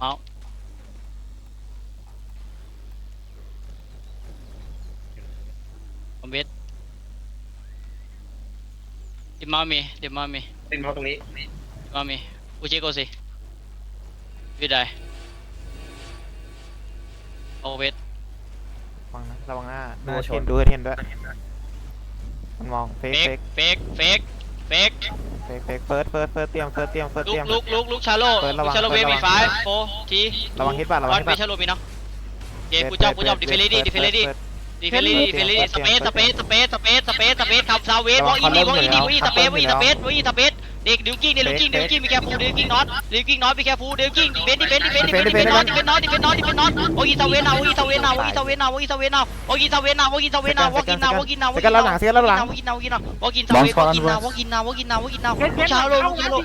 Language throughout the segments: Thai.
เมาส์คอมเวสดิมามีดิมามีเป็นเพราะตรงนี้ ดิามีอุจิโกสิวิดาโอเวทระวังนะระวังหน้าดูเทนดูเทนด้วยมันมองเฟกเฟกเฟกเฟก เฟกเฟิร์สเฟิร์สเฟิร์สเตรียมเฟิร์สเตรียมเฟิร์สเตรียม ลุกลุกลุกชาโลชาโลเวมีไฟโฟทีระวังฮิตป่ะระวังฮิตป่ะ ชาโลมีเนาะเกมผู้จับผู้จับดิเฟลดี้ดิเฟลดี้ดิเฟลดี้ดิเฟลดี้สเปซสเปซสเปซสเปซสเปซสเปซทำซาเวสวอลอีนี่วอลอีนี่วอลอีสเปซวอลอีสเปซวอลอีสเปซ เดิดิวกิ้งดิวกิ้งดิวกิ้งมีแค่ฟูดิวกิ้งน็อตดิวกิ้งน็อตมีแค่ฟูดิวกิ้งดิเบนดิเบนดิเบนดิเบนดิเบนน็อตดิเบนน็อตดิเบนน็อตดิเบนน็อตโอ้ยสเวนเอาโอ้ยสเวนเอาโอ้ยสเวนเอาโอ้ยสเวนเอาโอ้ยสเวนเอาโอ้ยสเวนเอาวอกินเอาโอกินเอาโอกินเอาโอกินเอาโอกินเอาโอกินเอาวอกินเอาโอกินเอาวอกินเอาโอกินเอาวอกินเอาชาโลลูกิโล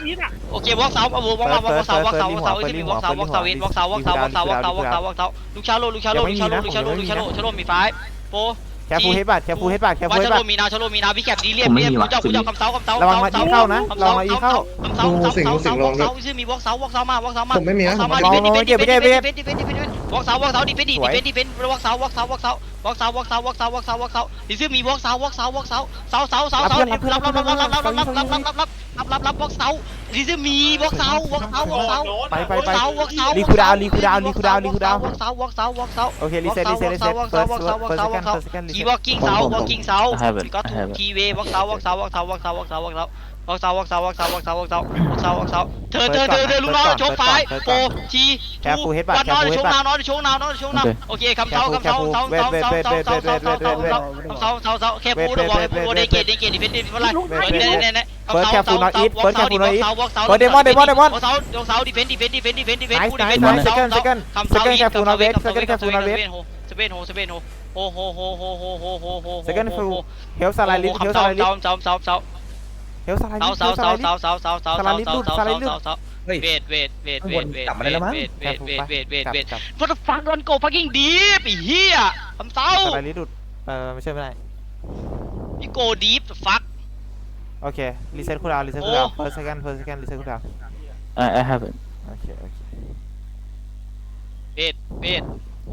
โอเควอล์กเสาโอ้โเวอล์กมาโอล์กเสาวอล์กเสาวอล์กเสาโอ้ที่มีวอล์กเสาโอล์กเสาเวนวอล์กเสาวอล์กเสาโอล์กเสาวอล์กเสาวอล์กเสาโอล์กเสาลูกชาโลลูกชาโลลูกชาโลลูกชาโลลูกชาโลชาโลมีไฟโป แคฟูเฮดบัตแคฟูเฮดบัตแคฟูว่าเฮดชาบัโลต มีนาชาโลมีนาวิแคปดีเรียบเรียบกูเจ้ากูเจ้าคำเสาคำเสาระวังมาอีเข้านะระวังมาอีเข้าคำเสาคำเสาคำเสาคำเสาเสาชื่อมีวอล์กเสาวอล์กเสามาวอล์กเสามาผมไม่มีนะเสาผมมาไม่ดิมีเฟนดิเฟนดิเฟนดิเฟนดิเฟนดิเฟนดิเฟน วอล์กเสาวอล์กเสาดิเฟนดิดิเฟนดิเฟนวอล์กเสาวอล์กเสาวอล์กเสาวอล์กเสาวอล์กเสาวอล์กเสาวอล์กเสาวอล์กเสาดิชื่อมีวอล์กเสาวอล์กเสาวอล์กเสาเสาเสาเสาเสารับรับรับรับรับรับรับรับรับรับรับรับรับรับวอล์กเสาดิชื่อมีวอล์กเสาวอล์กเสาวอล์กเสาไปไปวอล์กไปเสาวอล์กเสาลีคูดาวลีคูดาวลีคูดาวลีคูดาววอล์กเสาวอล์กเสาวอล์กเสาโอเครีเซ็ตรีเซ็ตรีเซ็ต walk เฟิร์ส walk เฟิร์ส walk เฟิร์ส walk เซ walk คันด์เฟิร์สเซคันด์รีคีเซ็ต walking เสา walking เสา I have it. ก็ I ถูก have it. คีเว walk เสา walk เสา walk เสา walk เสา walk เสา walk เสา walk เสา walk เสา walk เสา walk เสา walk เสา walk เสา walk เสา walk เสาเธอเธอเธอเธอลูกน้องโชว์ไฟโฟทีทูวันนอนโชว์นาวนอนโชว์นาวนอนโชว์นาโอเคคำเสาคำเสาเสาเสาเสาเสาเสาเสาเสาเสาเสาเสาเสาเสาเสาแค่พูดบอกให้พูดเดเกตเดเกตดิเฟนดิเฟนอะไรเน่เน่เน่เสาเสาเสาเสา walk เสาดิ walk เสา walk เสาเฟิร์สเดมอนเดมอนเดมอน walk เสา walk เสาดิเฟนดิเฟนดิเฟนดิเฟนดิเฟน Nice, พูดดิเฟน nice, เสา second, เสา second. คำเสา Second อีก careful, คำเสา Navet. อีกคำเสา Second อีก careful, Navet. สเปนโฮสเปนโฮโอ้โหโหโหโหโหโหโห second ฟูเฮลสไลด์ลิฟเฮลสเสาไลด์ลิฟเสาเสาเสา เสาเฮลสไลด์ลิเสาฟเสาเฮลสเสาไลด์ลิฟเสาเสาเสาเสาเสาเสาเสาเสาเสาเสาเสาเฮ้ยเวทเวทเวทเวทเวทกลับมาได้แล้วมั้งเวทเวทเวทเวทเวทเวทจับ What the fuck don't go fucking deep ไอ้เหี้ยคำเสาสไลด์ลิฟดุดเออไม่ใช่ไม่ได้พี่ go deep the fuck โอเครีเซ็ตคูดาวรีเซ็ตคูดาวเฟิร์สเซคันด์เฟิร์สเซคันด์รีเซ็ตคูดาว I, I have it. โอเคโอเคเวทเวท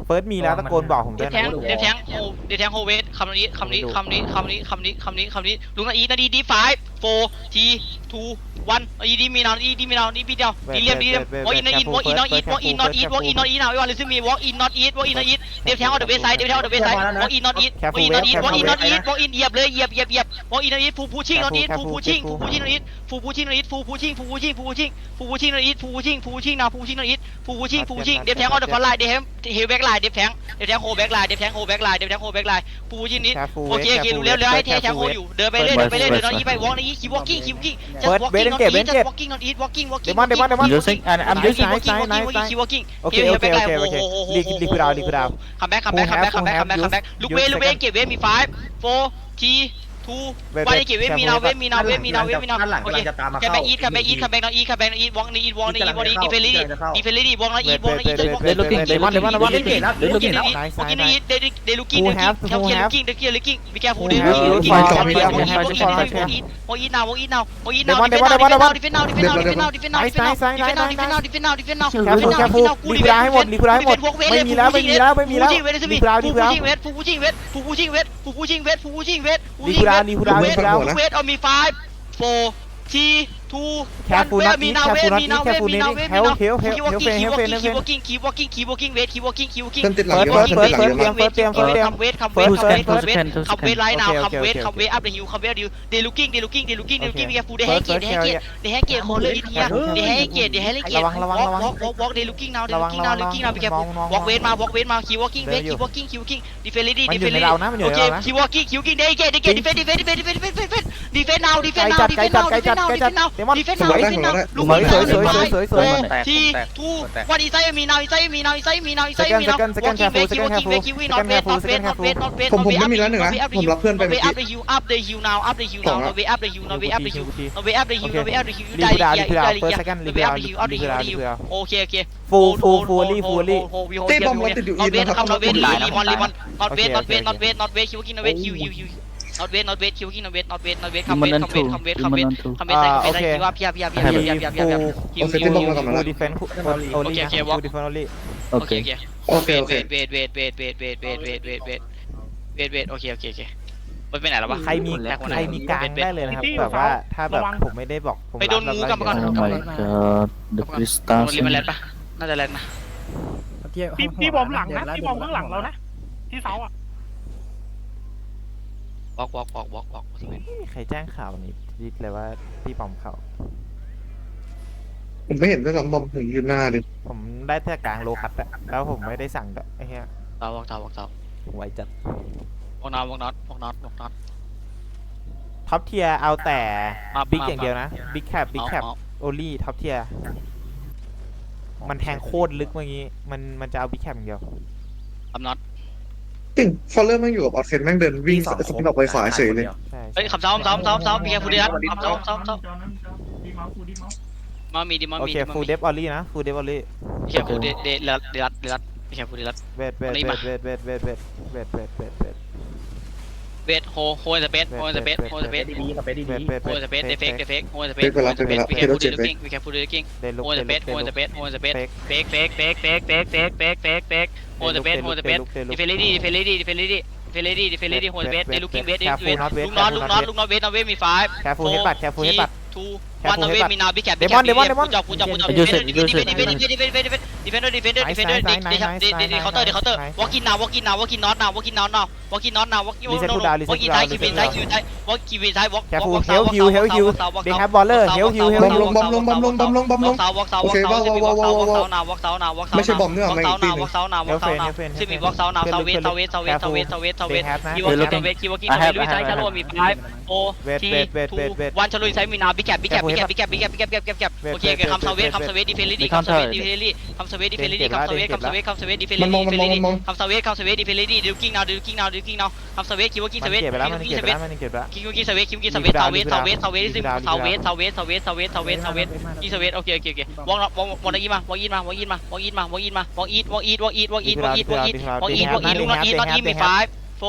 เฟิร์สมีแล้วตะโกนบอกผมเดด้วยฟแทนะงเดฟแทงโฮเดฟแทงโฮเวทคำนี้คำนี้คำนี้คำนี้คำนี้คำนี้คำนี้ลุงนาอีนาดีดีไฟโฟทีทูวันอีดีมีนาอีดีมีนาอีพีเดียวดีเลียมดีเลียมวออินอินวออินนอตอีทวออินนอตอีทวออินนอตอีนาวันลิซึมีวออินนอตอีทวออินนอตอีทเดฟแทงออเดอะเวสไซด์เดฟแทงออเดอะเวสไซด์วออินนอตอีทวออินนอตอีทวออินนอตอีทวออินเหยียบเลยเหยียบเหยียบเหยียบวออินนอตอีทฟูพูชิงนอตอีทฟูพูชิงฟูพูชิงนอตอีทฟูพูชิงนอตอีทฟูพูชิงฟูพูชิงฟูพูชิงฟูพูชิงนอตอีทฟูพูชิงฟูพูชิงนาฟูพูชิงนอตอีทฟูพูชิงฟูพูชิงเดฟแทงออเดอะฟอนไลน์เดฟเฮลแบ็กไลน์เดฟแทงเดฟแทงโฮแบ็กไลน์เดฟแทงโฮแบ็กไลน์เดฟแทงโฮแบ็กไลน์ฟูพูชิงนิดแคฟูโอเคโอเครู้แล้วแล้วให้แทงแทงโฮอยู่เดินไปเรื่อยเดินไปเรื่อยเดินอีไปวอล์กนี้คีวอล์กิ้งคีวอล์กิ้ง just walking not eat just walking not eat walking เด walking มอนเดมอนเดมอน Using and I'm Nice, using. nice. walking walking walking walking โอเคโอเคโอเคโอเคลีกลีกคูดาวลีกคูดาวคัมแบ็กคัมแบ็กคัมแบ็กคัมแบ็กคัมแบ็กคัมแบ็กลูกเวลูกเวเก็บเวมี five four three two วันนี้เก็บเวมีนาเวมีนาเวมีนาเวมีนาด้านหลังโอเคกำลังจะตามมาคัมเข้าแบ็กอีทคัมแบ็กอีทคัมแบ็กนออีทคัมแบ็กนออีทวอล์กนี้อีทวอล์กนี้อีทวอล์กนี้ดีเฟลลี่ดีเฟลลี่วอล์กนี้อีทวอล์กนี้อีท just walking They're looking. They're Demon, looking. Demon, They're Demon. looking. They're looking looking. at it Nice, walking nice, at it they they looking Who they have- looking who they have- looking they looking be careful Who they have- looking who looking have- walking who have- walking who have- walking who have- walking walking now walking now walking Demon, now Demon, defend Demon, now Demon. defend now defend now defend now defend now Nice, defend now nice, nice, defend now nice, defend now defend now defend now แคฟูแคฟูลีคูดาวให้หมดลีคูดาวให้หมดไม่มีแล้วไม่มีแล้วไม่มีแล้วเวทลีคูดาวลีคูดาวเวทฟูฟูชิงเวทฟูฟูชิงเวทฟูฟูชิงเวทฟูฟูชิงเวทลีคูดาวลีคูดาวลีคูดาวเวทเอามี five four three two แคฟูนัทมีนี้นาแคเวฟูทนัทมีนี้นาแคเวทฟูมีนี้นาเวทเฮลเฮลเฮลเฮลเฟนเฮลเฟนเฮลเฟคีนวอกิ้งคีวอกิ้งคีวอกิ้งเวทคีวอกิ้งคีวอกิ้งเส้นติดหลังเฟิร์สเยอะเนี่กูดาวนี่กูดาวนี่กูดาว wait on me five four three ทูแคปฟูนทมีนาเวมีนาเวมีนาเวมีนาเวคีวอกิ้งคีวอกิ้งคีวอกิ้งคีวอกิ้งคีวอกิ้งเวทคีวอกิ้งคีวอกิ้งเติมติดหลังเยอะเติมติดหลังเยอะติดเตรียมเวทเดรียมเวทคัมเวทคัมเวทคัมเวทคัมเวทไลนติดวคัมเวทคัมเวทอัพเดฮิวคัมเวทดิวเดลูกิ้งเดลูกิ้งเดลูกิ้งเดลูกิ้งมีแคปฟูเดแฮกเกตเดแฮกเกตเดแฮกเกติดเลอร์อินเดียเดแฮกเกตเดแฮกเกตวติดกวอล์กวอล์กวอล์กเดลูกิ้งนาวเดลูกิ้งนาวเดลูกิ้งนาวมีแคปฟูวอล์กเวทติดอล์กเวทมาคีวอกิ้งเวทคีวอกิ้งคีวอกิ้งดิเฟนลี่ดิเฟนลี่โอเคคีวอกิ้งคีวอกิ้งเดแฮกเกตเดแฮกเกตดิเฟนดิเฟนดิเฟนดิเฟนดิเฟนดิเฟนนาวดิเฟนเาวดิเฟนนาวดิเฟนนาวดิเฟนนาวมอนดีเฟนต์นาวดีเฟนส์นาวลูกนี้สวยสวยสวยสวยสวยทีทูวันอีไซมีนาวอีไซมีนาวอีไซมีนาวอีไซมีนาววอลกิเวกิววอลกิเวกิวนอตเวสนอตเวสนอตเวสนอตเวทผมผมไม่มีแล้วหนึ่งนะผมรับเพื่อนไปเมื่อกี้ up the hill up the hill now up the hill now no way up the hill no way up the hill no way up the hill no way up the hill ได้เลียได้เลีย no way up the hill up the hill up the hill โอเคโอเคฟูฟูฟูลี่ฟูลี่เต้บอมเราติดอยู่อีนนะครับนอตเวทลีมอนลีมอนนอตเวสนอตเวสนอตเวสนอตเวทคิวกินนอตเวทคิวคิวคิว not wait not wait kill king not wait not wait not wait ดิ come มัน wait นัน come ทู wait come wait ดิ come มัน wait นันทู come wait ใส่ come อ่า wait ใส่โอเคคิวว่าพี่พี่พี่พี่พี่พี่พี่พี่คิวเอาเซตคิติ้วงบอมคิวมาก่อนฟูดีเฟนฟูโอลีนะโอเคโอเคฟูดีเฟนโอลีโอโอเคเคโอเคโอเคโอเค wait wait wait wait wait wait wait wait wait wait wait wait โอเคโอเคโอเคมันไปไหนแล้ววะใครมีแลกคนไหนใครมีกลางได้เลยนะครับแบบว่าถ้าแบบผมไม่ได้บอกผมไปโดนงูกลับมาก่อนโอ้ my god the crystal โดนลิมันแลนปะน่าจะแลนนะพี่พี่บอมหลังนะพี่บอมข้างหลังเรานะที่เสาอะ วอล์กวอล์กวอล์กวอล์กวอล์กไม่มีใครแจ้งข่าวนี้ดิดเลยว่าพี่ปอมเขาผมไม่เห็นด้วยซ้ำบอมถึงยืนหน้าดิผมได้แต่กลางโลคัตอะแล้วผมไม่ได้สั่งด้วยไอ้เหี้ยเตาวอล์กเตาวอล์กเตาไวจัดวอล์กน็อตวอล์กน็อตวอล์กน็อตวอล์กน็อต ท็อปเทียเอาแต่มาบิ๊กมาอย่างเดียวนะบิ๊กแคปบิ๊กแคปเอาโอลี่ท็อปเทียมันแทงโคตรลึกเมื่อกี้มันมันจะเอาบิ๊กแคปอย่างเดียวเอาน็อต จริงฟอลเลอร์แม่งอยู่กับออฟเซนแม่งเดินวิ่งสปินออกไปขวาเฉยเลยใช่เฮ้ยขับซ้อมซ้อมซ้อมซ้อมมีแค่ฟูดีรัตขับซ้อมซ้อมซ้อมดีเมาส์กูดีเมาส์มามีดิมาโอมีเคดิมาฟูมีเดฟออลี่นะฟูเดฟออลี่มีแค่ฟูเดเดรัตเดรัตเดรัตมีแค่ฟูดีรัตเวทเวทอันนี้เวมาทเวทเวทเวทเวทเวท เวทเวทเวทเวทโฮโฮสเปซโฮสเปซโฮสเปซดีๆกับไปดีเวทเวทโฮเวทสเปซเดฟเฟกเดฟเฟกโฮสเปเฟซกไปแล้วเฟกไปแล้วมีเฮแค่โรฟูเจ็ดีบลูเฟกิ้กงมีแค่ฟูดีลูกิ้งเดลุกโฮสเดเปลุซกโฮสเปซโฮสเปซเฟกเฟกเฟกเฟกเฟกเฟกเฟกเฟกเฟกโฮสเปซโฮสเปซดิเฟลลี่ดิเฟลลี่ดิเฟลลี่ดิเฟลลี่ดิเฟลลี่โฮสเปซเดลูกิ้งเวทเดลูกิ้งเวทลูกน็อตลูกน็อตลูกน็อตเวทนอเวทมีไฟแคฟูเฮดบัตแคฟูเฮดบัตทูวันนอเวทมีนาบิ๊กแคปบิ๊กแคปจับกูจับกูจับไอ้ดิเฟ Joseph นดิเฟนดิเฟนดิเฟนดิเฟนดิเฟน ดิเฟนดิเฟนดิเฟนดิเฟนดิเฟนดิดิเคาน์เตอร์ดิเคาน์เตอร์วอล์กอินนาววอล์กอินนาววอล์กอินน็อตนาววอล์กอินน็อตนาววอล์กอินน็อตนาววอล์กอินวอล์กอินวอล์กอินไทยคิวอินไทยคิวอินไทยวอล์กคิวอินไทยวอล์กแคฟูเฮลฮิวเฮลฮิวเดย์แฮปบอลเลอร์เฮลฮิวเฮลบอมฮิลวงบอมลงบอมลงบอมลงบอมลงเสาวอล์กเสาวอล์กเสาจะมีวอล์กเสาวอล์กเสานาววอล์กเสานาววอล์กเสาไม่ใช่บอมเนื้อวอล์กไม่เสาตีนาวหวนึ่องล์กเสานาววอล์กเสานาวซึ่งมีวอล์กเสานาวเสาเวทเสาเวทเสาเวทเสาเวทเสาเวทเสาเวทคีวอล์กเสาเวทคีวอล์กเสาเวทลุยไซชาโลมีไฟโอทีทูวันชาลุยไซมีนาบิ๊กแคปบิ๊กแคปบิ๊กแคปบิ๊กแคปบิ๊กแคปบิ๊กแคปบิ๊กแคปบิ๊กแคปโอเคคำเสาเวทคำเสาเวทดิเฟลลี่คำเสาเวทดิเฟลลี่คำเสาเวทดิเฟลลี่คำเสาเวทคำเสาเวทคำเสาเวทดิเฟลลี่ดิเฟลลี่คำเสาเวทคำเสาเวทดิเฟลลี่ดิลูกิ้งนาวดิลูกิ้งนาวดิลูกิ้งนาวคำเสาเวทคีวอล์กเสามันเวทเก็บไปแล้วมันคิเก็วบเสาไปเวทแล้วมันเก็บไปแล้วคิวกี้เสาเวทคิวกี้เสาเวทเสาเวทเสาเวทเสาเวทเสาเวทเสาเวทเสาเวทเสาเวทเสาเวทเสาเวทเสาเวทกีเสาเวทโอเคโอเคโอเควอล์กวอล์กวอล์กอีมาวอล์กอีมาวอล์กอีมาวอล์กอีมาวอล์กอีมาวอล์กอีทวอล์กอีทวอล์กอีทวอล์กอีทวอล์กอีทวอล์กอีทวอล์กอีทวอล์กอีทวอล์กอีทลูกน็อตอีทน็อตอีมีไฟโฟ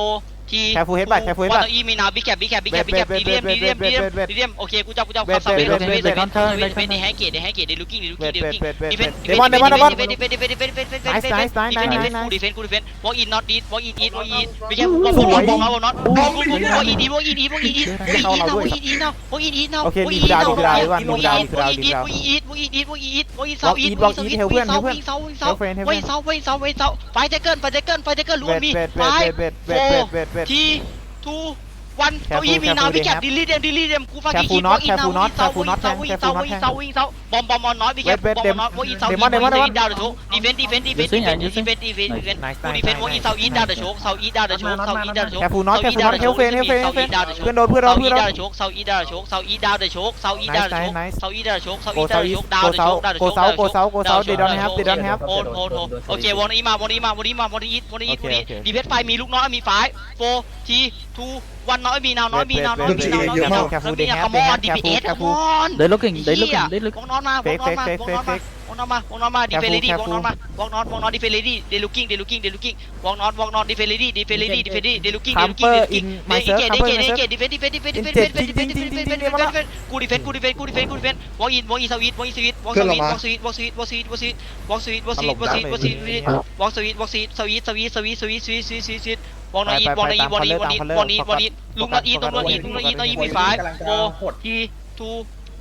ทีแคฟูเฮดบัตแคฟูเฮดวับันตอีมีนาบิ๊กแคปบิ๊กแคปบิ๊กแคปบิ๊กแคปดีเดียมดีเดียมดีเดียมดีเดียมโอเคกูจับกูจับคำเสาเวทคำเสาเวทเสาเวทเสาเวทเสาเวทเดให้เกตเดให้เกตเดลูกิ้งเดลูเวกิ้งทเดเวลูทกิ้งเวทเวทเวทเดมอนเดมอนเดมอน defend defend defend defend defend defend Nice, nice, nice, defend nice, defend nice. กู defend กู defend walk in not eat walk in eat walk in ไม่ใช่ walk in walk out not walk in walk in eat walk in eat walk in eat walk in eat now walk in eat now walk in eat now โอเค walk มี in ดาว eat มี now ดาวดีกว่ามี walk ดาว in มีดาว walk ดี in ก eat ว่า walk in eat walk in eat walk in eat walk in วอล์ south ก eat อีทวอล์กอีทเฮลเพื่อนเฮลเพื่อน south eat south eat south south wait south wait south wait south five second five second five second รเววมทมีเวทเวท five เวทเวทเวทเวทเวทที Tito วันเก้าอี้มีนาวิแคปดิลิเดมดิลิเดมกูฟังกี่คิดวอล์กอินนาวิเซาวิเซาวิเซาวิเซาวิเซาบอมบอมมอนน้อยวิแคปบอมบอมน้อยวอล์กอินเซาอีวอล์กอินดาวเดอะโชว์ดีเฟนดีเฟนดีเฟนดีเฟนดีเฟนดีเฟนดีเฟนกูดีเฟนวอล์กอินเซาอีดาวเดอะโชว์เซาอีดาวเดอะโชว์เซาอีดาวเดอะโชว์แคฟูน็อตแคฟูน็อตเฮลเฟนเฮลเฟนเฮลเฟนเพื่อนโดนเพื่อนโดเซานอีเพื่อนโดดาวนเดอะโชว์เซาอีดาวเดอะโชว์เซาอีดาวเดอะโชว์เซาอีดาวเดอะโชว์ Nice, nice. เซาอีดาวเดอะโชว์เซาโกอีดาวเซาเดอะอีโชสว์ดาวเดอะโกโชว์เซาดาวเดอะโชว์โกเซาโกเซาโกเซาเดดอนแฮปเดดอนแฮปโอนโอนโอนโอเควอลนี้มาวอลนี้มาวอลนี้มาวอลนี้อีทวอลนี้อีทวอลนี้อีทดีเพชไฟมีลูกน้อยมีไฟโฟทีทู วันน้อยมีนาวน้อยมีนาวน้อยมีนาวน้อยมีนาวน้อยมีนาวคอมอนดีพีเอสคอมอน They looking, they looking, they ว looking. งนอนมาวงนอนมาวงนอนมาวงนอนมาวงนอนมาดีเฟลลี่วงนอนมาวงนอนวงนอนดีเฟลลี่เดลูกิ้งเดลูกิ้งเดลูกิ้งวงนอนวงนอนดีเฟลลี่ดีเฟลลี่ดีเฟลลี่เดลูกิ้งเดลูกิ้งเดลูกิ้งเดเกตเดเกตเดเกตดีเฟนดีเฟนดีเฟนดีเฟนดีเฟนดีเฟนดีเฟนดีเฟนดีเฟนดีเฟนดีเฟนกูดีเฟนกูดีเฟนกูดีเฟนกูดีเฟนวอล์กอินวอล์กอินสวิตวอล์กอินสวิตวอล์กสวิตวอล์กสวิตวอล์กสวิตวอล์กสวิตวอล์กสวิตวอล์กสวิตวอล์กสวิตวอล์กสวิตวอล์กสวิตวอล์กสวิตวอล์กสวิตวอล์กสวิตสวิตสวิตสวิตสวิตสวิตสวิตสวิต สวิตวอล์กนออีทวอล์กนออีทวอล์กนออีทวอล์กนออีทวอล์กนออีทลุกนออีทลุกนออีทลุกนออีทนออีทมีไฟโฟทีทู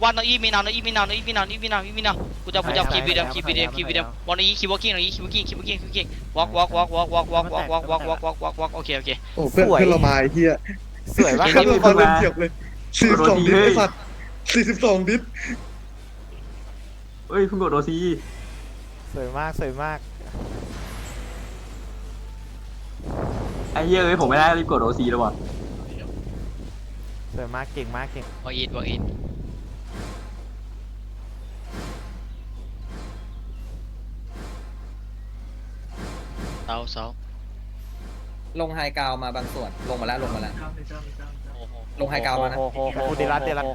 วันนออีมีนาวนออีมีนาวนออีมีนาวอีมีนาวอีมีนาวกูจะกูจะคีบวิดีโอคีบวิดีโอคีบวิดีโอวันนออีคีบวอล์กิ้งนออีคีบวอล์กิ้งคีบวอล์กิ้งคีบวอล์กิ้งวอล์กวอล์กวอล์กวอล์กวอล์กวอล์กวอล์กวอล์กวอล์กวอล์กวอล์กวอล์กวอล์กโอเคโอเคโอ้เพื่อนเพื่อนเรามาไอ้เหี้ยสวยมากเพื่อนเรามาเล่นเทียบเลยสี่สิบสองดิสไอ้สัตว์สี่สิบสองดิสเอ้ยเพิ่งกดโอซีสวยมากสวยมาก ไอ้เหี้ยเอ้ยผมไม่ได้รีบกดโอซีแล้วว่ะสวยมากเก่งมากเก่งวอล์กอินวอล์กอินเสาเสาลงไฮกราวมาบางส่วน ลงมาแล้วลงมาแล้ว โอ้โหลงไฮกราวมานะ โอ้โหโอ้โหกูดีรัตเดรัต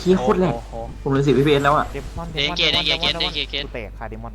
เหี้ยโคตรแหลก ผมเลยสิบพีพีเอสแล้วอะเดมอนเดนเกตเดนเกตเดนเกตเดนเกตกูเตะคาเดมอน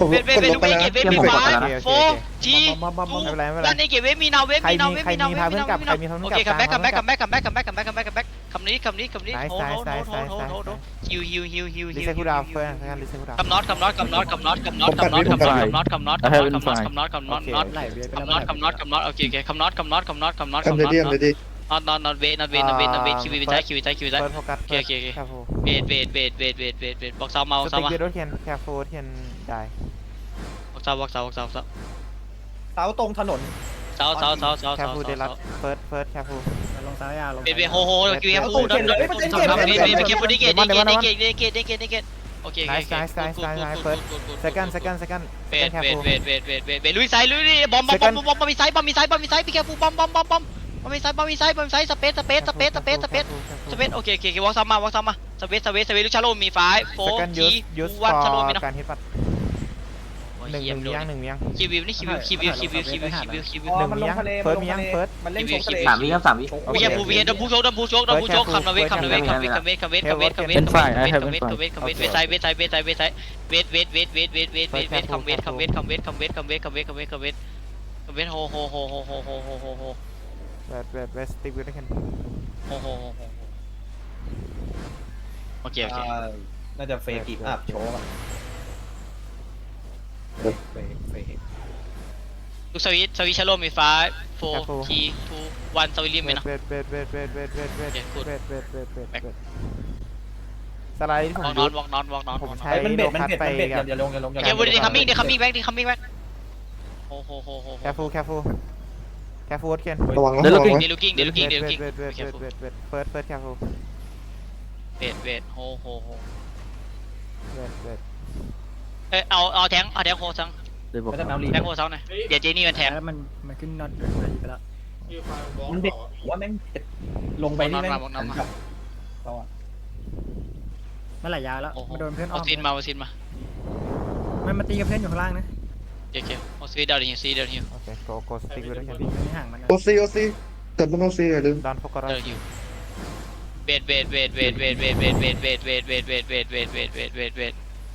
ผมเวฟเวฟเวทเวทเกตเวฟมีฟ้าโฟจีทูนั่นในเก็บเวฟมีนาเวฟมีนาเวฟมีนาเวฟมีนาเวฟมีนาโอเคคัมแบ็กคัมแบ็กคัมแบ็กคัมแบ็กคัมแบ็กคัมแบ็กคัมแบ็กคัมแบ็กคำนี้คำนี้คำนี้โหโหโหโหโหโหฮิวฮิวฮิวฮิวฮิวฮิวคำน็อตคำน็อตคำน็อตคำน็อตคำน็อตคำน็อตคำน็อตคำน็อตคำน็อตคำน็อตคำน็อตคำน็อตคำน็อตคำน็อตคำน็อตคำน็อตโอเคโอเคคำน็อวคำน็อตคำน็อวคำน็อตคำน็อวนอนนอนนอนเวทนอนเวทนอนเวทนอนเวทคิววิจัยคิววิจัยคิววิจัยโอเคโอเคเวทเวทเวทเวทเวทเวทเวทบอกเซาเมาเซามาเปกเตอร์เทียนแคฟโฟเทียนได้ เสาวอกเสาวอกเสาเสาเสาตรงถนนเสาเสาเสาเสาแคเสาปูเดรัสเาเฟิร์สเฟิร์สแคปู ลงซ้ายาลงเปซ้ายยา เบโฮโฮเกียร์ฟูดอนดอนดอนเบเบเกียร์ฟูดิเกตดิเกตดิเกตดิเกตดิเกตดิเกตโอเคโอเคเซคันเซคันเซคันเบดเบดเบดเบดเบดเบดเบดลุยไซลุยบอมบอมบอมบอมบอมมีไซบอมมีไซบอมมีไซพี่แคปูบอมบอมบอมบอมบอมมีไซบอมมีไซบอมมีไซสเปซสเปซสเปซสเปซสเปซสเปซโอเคโอเควอล์กซ้ำมาวอล์กซ้ำมาสเปซสเปซสเปซลูกชาโลมีไฟโฟร์ทีวันชาโลมีนะกด หนึ่งเมียงหนึ่งเมียงคิวบิวนี่คิวบิวคิวบิวคิวบิวคิวบิวคิวบิวคิวบิว อ๋อมันลงทะเฟิร์สเมียงเฟิร์ส มันเล่นชกทะเสามวิครัสามวิ โอวิ่งบูวิ่งดับบูโชคดับบูโชคดับบูโชคคำนเวทคำนเวทคำเวทคำเวทคำเวทคำเวทคำเวทคำเวทคำเวทคำเวทคำเวทเวทไซเวทไซเวทไซเวทไซเวทเวำเวทเวำเวทเวำเวทเวทคำเวทคำเวทคำเวทคำเวทคำเวทคำเวทคำเวทคำเวทคำเวทโคำฮโฮคำโฮโคำฮโฮโฮเวทเวำเวทสติ๊คำวยกันโฮโฮโอเคโอเค อ่าน่าจะเฟซอีกอัพโชว์อะ เคลูกสวิตสวิตชโลมีฟ้าโฟครัทีทูวันสวิตช์ลิมไปเวทนะเด็ดเด็ดเด็ดเวทเวทเวทเวทเวทเวทเวทเวทเวทเวทสไลด์ที่ผวอมกนดูอนวอกนอนวอกนอนผวอกนมอนใช้เฮ้ยมันเบ็ด มันเบ็ด มันเบ็ดอย่าอย่าลงอย่าลงอย่าลง โอเควุ้ดีคัมมิ่งดีคัมมิ่งแบ็กดีคัมมิ่งแบ็กโอ้โหโหโหแคฟูแคฟูแคฟูวอตเคนระวังนะระวังนะเดลูกิ้งเดลูกิ้งเดลูกิ้งเด็ดเด็ดเด็ดเวทเวทเฟิร์สเฟิร์สแคฟูเด็ดเวดโหโหโหเด็ดเบ็ด เออเอาเอาแทงเอาแทงโฮซังโดยบอกไม่ต้องเอาลี แทงโคซังหน่อยเดี๋ยวเจนี่มันแทงแล้วมันมันขึ้นน็อตไปแล้วมันเด็กว่าแม่งเด็ดลงไปนี่แม่งหันกลัเราอะนั่นแหละยาแล้วมาโดนเพื่อนออเอาซีนมาเอาซีนมามันมาตีกับเพื่อนอยู่ข้างล่างนะโอเคโอซีเดาดิฮิวซีเดาดิฮิว Okay, go, go stick with it. มันไม่ห่างมันนะโอซีโอซีเติมต้โอซีอย่าลืม Done for เดา Karan. ดิฮิวเวทเวดเวทเวทเวทเวทเวทเวทเวทเวทเวทเวทเวทเวทเวทเวทเวทเวท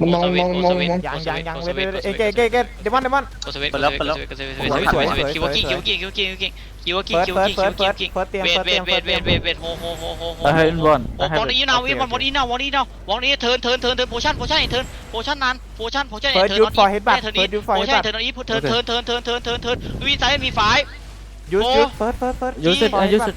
มันมองมองมองมองยังยังยังเว้ยเว้ยเว้ยเก๊ยเกเกเกเดมอนเดมอนกดสวิตกดสวิตกดสวิตกดสวิตกยสวิตกดสวิตคิวกิ้งคิวกิ้งคิวกิ้งคิวกิ้งคิวกิ้งคิวกิ้งคิวกิ้งคิวกิ้งเวดเวทเวดเวทเวทเวทโฮโหโฮโฮโฮไอ้บอลโอ้โอลนี้นาวบอลบอลนี้นาวบอลนี้นาวบอลนี้เทิร์นเทิร์นเทิร์นเทิร์นโพชั่นโพชั่นเทิร์นโพชั่นนานโพชั่นโพชั่นเทิร์นนี้เทิร์นนี้โพชั่นเทิร์นนี้โทิร์นเทิร์นเอ้ร์นเทิร์นเทิร์นเทิร์นมีไซด์มีฝ่ายยูสิตเฟิร์สเฟิร์สเฟิร์สยูสิตยูสิต